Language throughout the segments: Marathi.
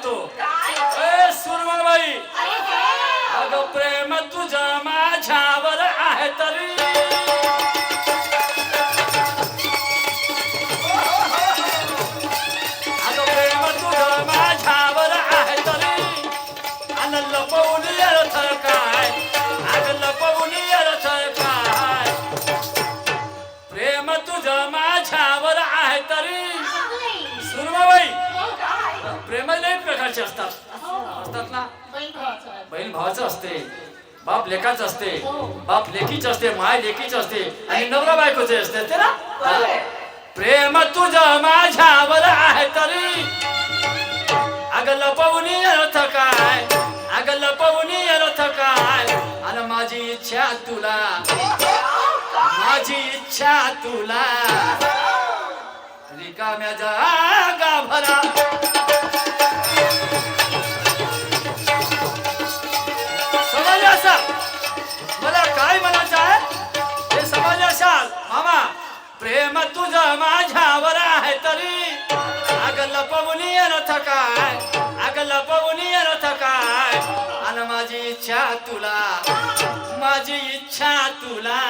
आणि काय म्हणतो ए सुरमळबाई अगं प्रेम तुझं माझ्यावर आहे तरी अगं प्रेम लई प्रकारचे असतात. असतात ना? बहीण भावाचं असते बाप लेखाचं असते बाप लेकीच असते माय लेकीच असते आणि नवरा बायकोचे असते ते ना. प्रेम तुझं माझ्यावर आहे तरी. अग लपवणी अर्थ काय? अग लपवणी अर्थ काय? आणि माझी इच्छा तुला माझी इच्छा तुला. रिकाम्या जागा भरा. समजले असाल मला काय म्हणायचं आहे? हे समजले असाल मामा प्रेम तुझं माझ्यावर आहे तरी अग लपवून रथ काय अग लपवून रथ काय आणि माझी इच्छा तुला माझी इच्छा तुला.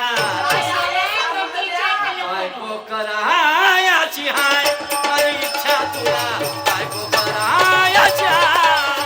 बायको करायाची हाय. माझी इच्छा तुला बायको करायाची हाय?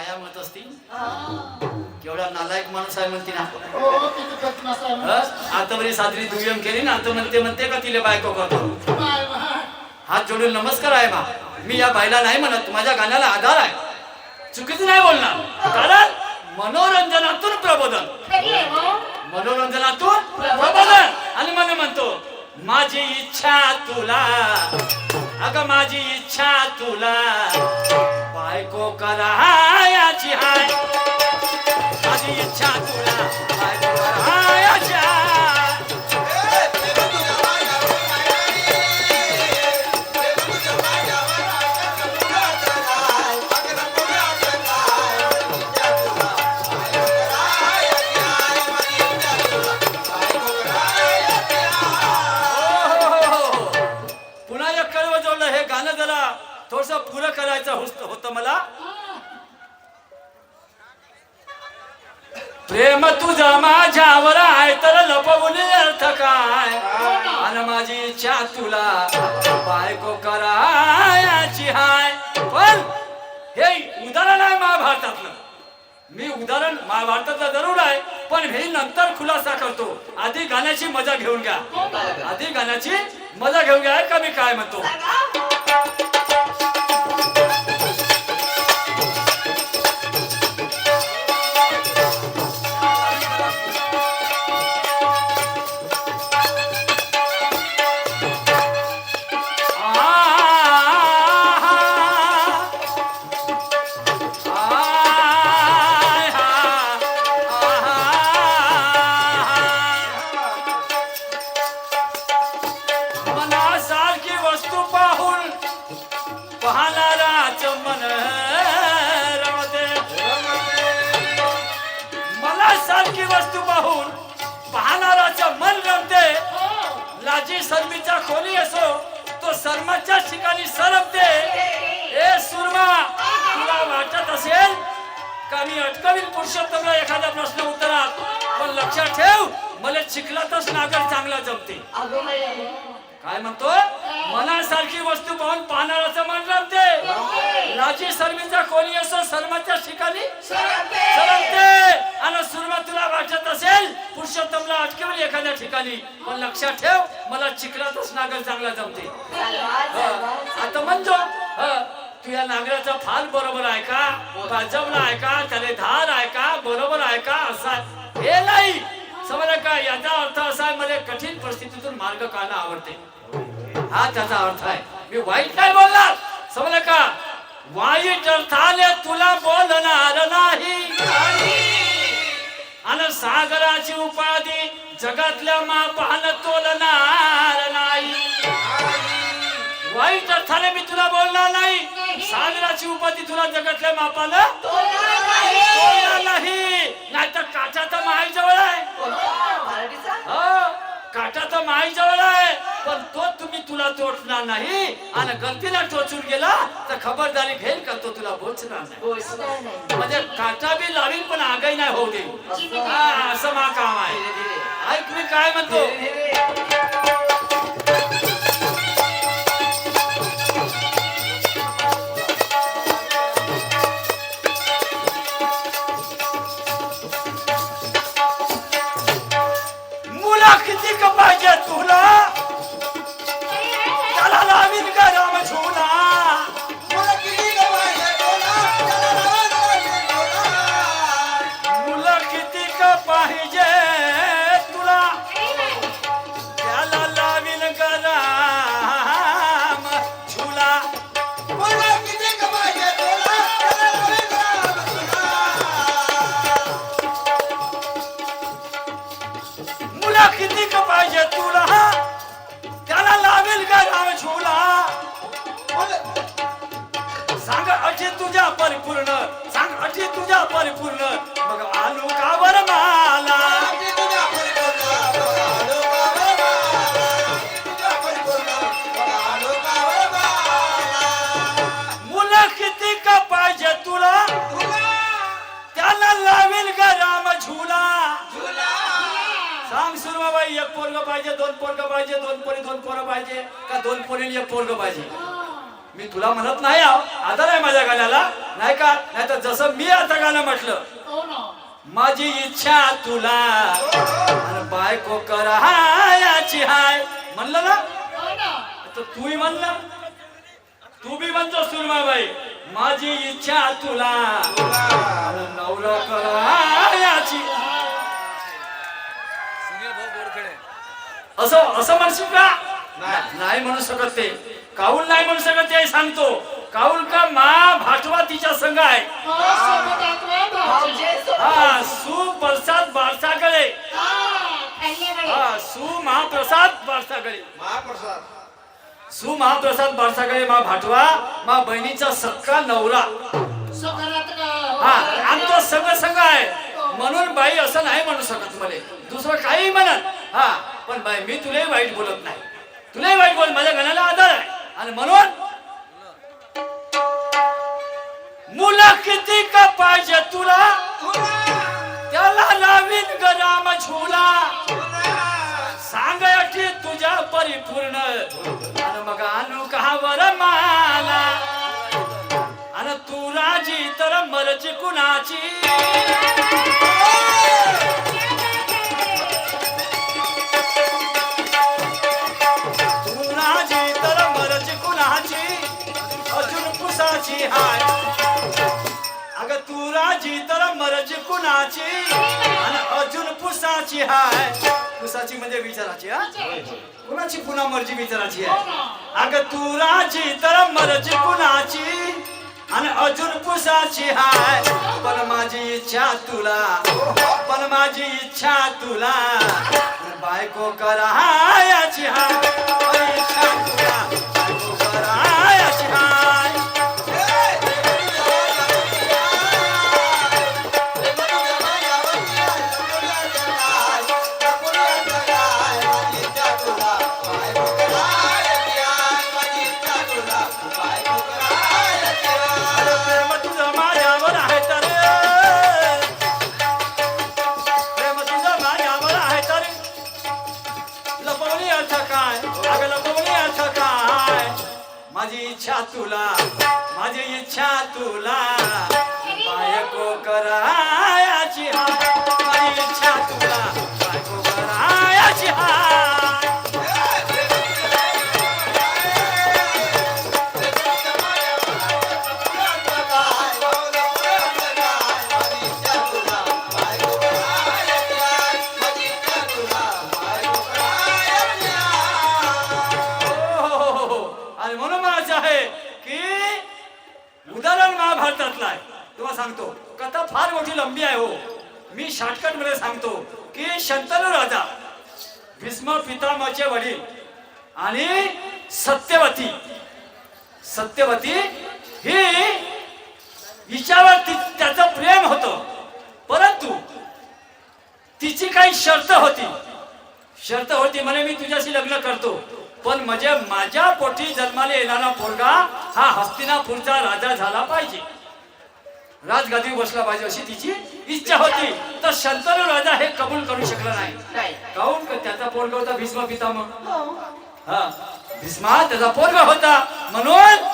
बाया म्हणत असतील? केवढा नालायक माणूस आहे म्हणते ना. हं? आता बरी साजरी दुय्यम केली ना तर म्हणते म्हणते का तिला बायको करतो? हात जोडून नमस्कार आहे मा मी या बायला नाही म्हणत माझ्या गाण्याला आधार आहे. चुकीचं नाही बोलणार. कारण मनोरंजनातून प्रबोधन. मनोरंजनातून प्रबोधन. आणि मन म्हणतो माझी इच्छा तुला. अगं माझी इच्छा तुला. बायको करायाची हाय. पुरं करायचं होत मला. प्रेम तुझा माझ्यावर आहे तर लपवून अर्थ काय? आणि माझी इच्छा तुला बायको करायची हाय. पण हे उदाहरण आहे महाभारतातलं. मी उदाहरण महाभारतातलं जरूर आहे पण हे नंतर खुलासा करतो. आधी गाण्याची मजा घेऊन घ्या. आधी गाण्याची मजा घेऊन घ्या का मी काय म्हणतो. वस्तू पाहून पाहणाराच्या मन रमते. लाजी सरमीचा कोणी असो तो सरमाच्या ठिकाणी सरपते ए सुरमा तुला वाटत असेल का मी अटकवील पुरुषोत्तमला एखादा प्रश्न उत्तरात? पण लक्षात ठेव मला चिखलातच नागर चांगला जमते. काय म्हणतो? मनासारखी वस्तू पाहून पाहणाराचं मन रमते लाजी सर्वीचा कोणी असो सर्माच्या ठिकाणी आणि सुरमा तुला वाटत असेल पुरुषोत्तमला अटकेल एखाद्या ठिकाणी. पण लक्षात ठेव मला चिखलातच नागर चांगला जमते. आता म्हणतो हं, तू या नागराचा फाल बरोबर आहे का? बाजवला आहे का? त्याने धार आहे का? बरोबर आहे का? असा हे नाही. समजा का? याचा अर्थ असा आहे मला कठीण परिस्थितीतून मार्ग काढणं आवडते. हा त्याचा अर्थ आहे. मी वाईट काय बोलणार. समजलं का? वाईट अर्थाने तुला बोलणार नाही. आणि सागराची उपाधी जगातल्या मापान तोलणार नाही. वाईट अर्थाने मी तुला बोलणार नाही. सागराची उपाधी तुला जगातल्या मापानं तोडणार नाही. नाहीतर काठाचा माई जवळ आहे. कोणता? मराठीचा? हो, काठाचा माई जवळ आहे. पण तो तुम्ही तुला तोडणार नाही आणि गलतीला टोचून गेला तर खबरदारी घेईल का तो तुला बोचणार नाही नाही. म्हणजे काटा बी लावीन पण आगाई नाही होऊ दे असं. हा, असं मा काम आहे. ऐक मी काय म्हणतो पोरग पाहिजे दोन पोरी दोन पोरं पाहिजे का दोन पोरी एक पोरग पाहिजे मी तुला म्हणत नाही. आदर आहे माझ्या गाण्याला नाही का नाही तर जसं मी आता गाणं म्हटलं हो. माझी इच्छा तुला बायको करायची हाय म्हणलं ना हो. तर तूही म्हणलं तू बी म्हणतो सुरमाबाई माझी इच्छा तुला नवरा करायची असं असं म्हणशील का? नाही म्हणू शकत ते. काऊल नाही म्हणू शकत ते? सांगतो. काऊल का मा भाटवा तिच्या संघ आहे? हो, रे भाऊजी. हा सु प्रसाद बारसागळे. हा, खाल्ल्याकडे. हा सु महाप्रसाद बारसागळे. सु महाप्रसाद बारसागळे मा भाटवा मा बहिणीचा सक्का नवरा. हा. आणि तो सगळं संघ आहे. म्हणून बाई असं नाही म्हणू शकत मला. दुसरं काही म्हणत. हा पण बाय मी तुलाही वाईट बोलत नाही. तुलाही वाईट बोल माझ्या गणाला आधार आहे. आणि म्हणून मुलं किती का पाहिजे तुला? त्याला लावीन गराम झुला. सांग तुझ्या परिपूर्ण. आणि मग आणू कहावर माला? आणि तू राजी तर मरची कुणाची? कुणाची हाय अग तू राजी तर मरज कुणाची? आणि अजून पुसाची हाय? पुसाची म्हणजे विचाराची हा? कुणाची पुन्हा मर्जी विचाराची आहे? अग तू राजी तर मरज कुणाची? आणि अजून पुसाची हाय? पण माझी इच्छा तुला पण माझी इच्छा तुला. बायको करायची हाय इच्छा तुला बायको करायची हाय. माझी तुला बलरामाचे वडील आणि सत्यवती. सत्यवती ही हिच्यावर त्याचं प्रेम होतं. परंतु तिची काही शर्त होती. शर्त होती म्हणे मी तुझ्याशी लग्न करतो. पण म्हणजे माझ्या पोटी जन्माला येणारा पोरगा हा हस्तिनापूरचा राजा झाला पाहिजे. राजगादी बसला पाहिजे अशी तिची इच्छा होती. तर शंतनू राजा हे कबूल करू शकला नाही. नाही. काहून? का त्याचा पोरगा होता भीष्म पितामह? हो. हा. भीष्मा त्याचा पोरगा होता. म्हणून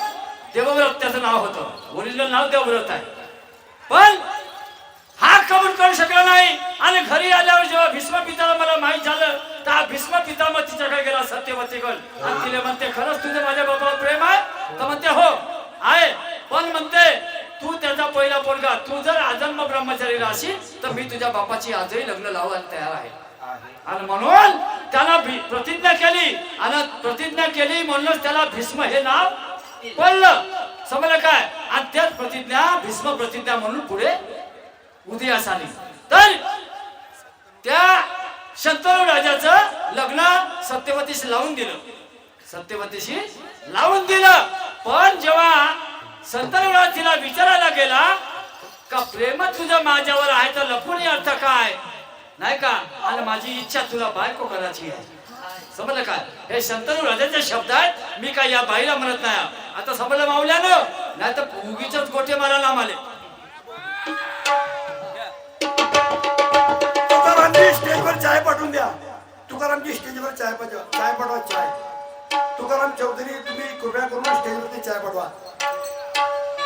देवव्रत त्याचं नाव होतं. ओरिजिनल नाव देवव्रत आहे. पण हा कबूल करू शकला नाही. आणि घरी आल्यावर जेव्हा भीष्म पिताला मला माहीत झालं तर हा भीष्म पितामह तिच्याकडे गेला सत्यवतीकडे. आणि तिला म्हणते खरंच तुझं माझ्या बाबावर प्रेम आहे? तर म्हणते हो आहे. पण म्हणते तू त्याचा पहिला पोरगा तू जर आजन्म ब्रह्मचारी राहशील तर मी तुझ्या बापाची आजही लग्न लावायला तयार आहे. आणि म्हणून त्याला प्रतिज्ञा केली आणि प्रतिज्ञा केली म्हणूनच त्याला भीष्म हे नाव पडलं. समजलं काय? आणि त्याच प्रतिज्ञा भीष्म प्रतिज्ञा म्हणून पुढे उदयास आली. तर त्या शंतनू राजाचं लग्न सत्यवतीशी लावून दिलं. सत्यवतीशी लावून दिलं. पण जेव्हा शंतनू तिला विचारायला गेला का प्रेम तुझं माझ्यावर आहे तर लपून अर्थ काय? नाही का? आणि माझी इच्छा तुला बायको करायची आहे. समजलं काय हे शंतनू राजाचे शब्द आहेत मी काय या बाईला म्हणत नाही. आता समजलं मावल्यानं नाही तर उगीच गोटे मारायला आम्हाला. तुकारामची स्टेजवर चाय पाठवून द्या. तुकारामची स्टेजवर चाय पाठवा. चाय पाठवा चाय. तुकाराम चौधरी तुम्ही कृपया करून स्टेजवरती चाय पाठवा.